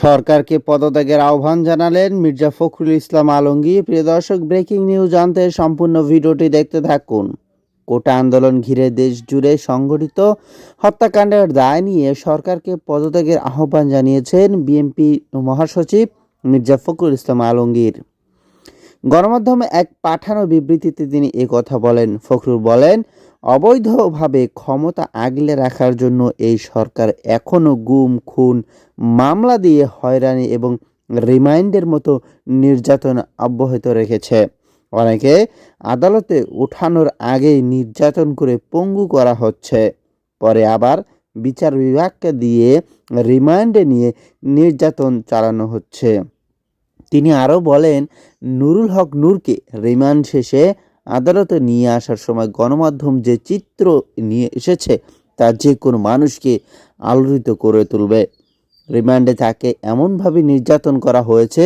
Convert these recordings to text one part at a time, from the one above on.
সরকারকে পদত্যাগের আহ্বান জানালেন মির্জা ফখরুল ইসলাম আলমগীর। প্রিয় দর্শক ব্রেকিং নিউজ জানতে সম্পূর্ণ ভিডিওটি দেখতে থাকুন। কোটা আন্দোলন ঘিরে দেশ জুড়ে সংগঠিত হত্যাকাণ্ডের দায় নিয়ে সরকারকে পদত্যাগের আহ্বান জানিয়েছেন বিএনপি মহাসচিব মির্জা ফখরুল ইসলাম আলমগীর। গণমাধ্যমে এক পাঠানো বিবৃতিতে তিনি কথা বলেন। ফখরুল বলেন অবৈধভাবে ক্ষমতা আগলে রাখার জন্য এই সরকার এখনও গুম, খুন, মামলা দিয়ে হয়রানি এবং রিমাইন্ডের মতো নির্যাতন অব্যাহত রেখেছে। অনেকে আদালতে ওঠানোর আগেই নির্যাতন করে পঙ্গু করা হচ্ছে। পরে আবার বিচার বিভাগকে দিয়ে রিমান্ডে নিয়ে নির্যাতন চালানো হচ্ছে। তিনি আরও বলেন, নুরুল হক নূরকে রিমান্ড শেষে আদালতে নিয়ে আসার সময় গণমাধ্যম যে চিত্র নিয়ে এসেছে, তা যে কোনো মানুষকে আলোড়িত করে তুলবে। রিমান্ডে তাকে এমনভাবে নির্যাতন করা হয়েছে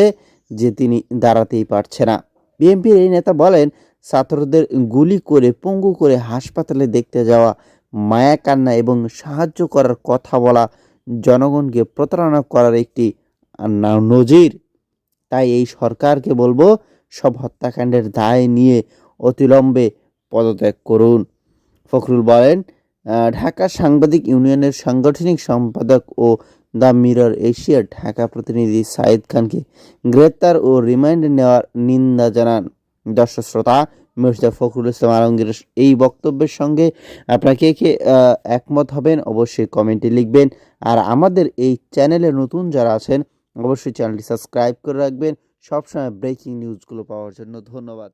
যে তিনি দাঁড়াতেই পারছে না। বিএনপির এই নেতা বলেন, ছাত্রদের গুলি করে, পঙ্গু করে হাসপাতালে দেখতে যাওয়া, মায়া কান্না এবং সাহায্য করার কথা বলা, জনগণকে প্রতারণা করার একটি নজির। তাই এই সরকারকে বলব, সব হত্যাকাণ্ডের দায় নিয়ে অতিলম্বে পদত্যাগ করুন। ফখরুল বলেন ঢাকা সাংবাদিক ইউনিয়নের সাংগঠনিক সম্পাদক ও দ্য মিরর এশিয়ার ঢাকা প্রতিনিধি সাইদ খানকে গ্রেপ্তার ও রিমান্ডে নেওয়ার নিন্দা জানান। দর্শক শ্রোতা, মির্জা ফখরুল ইসলাম আলমগীর এই বক্তব্যের সঙ্গে আপনারা কে কে একমত হবেন অবশ্যই কমেন্টে লিখবেন। আর আমাদের এই চ্যানেলে নতুন যারা আছেন, অবশ্যই চ্যানেলটি সাবস্ক্রাইব করে রাখবেন। সবসময় ব্রেকিং নিউজগুলো পাওয়ার জন্য ধন্যবাদ।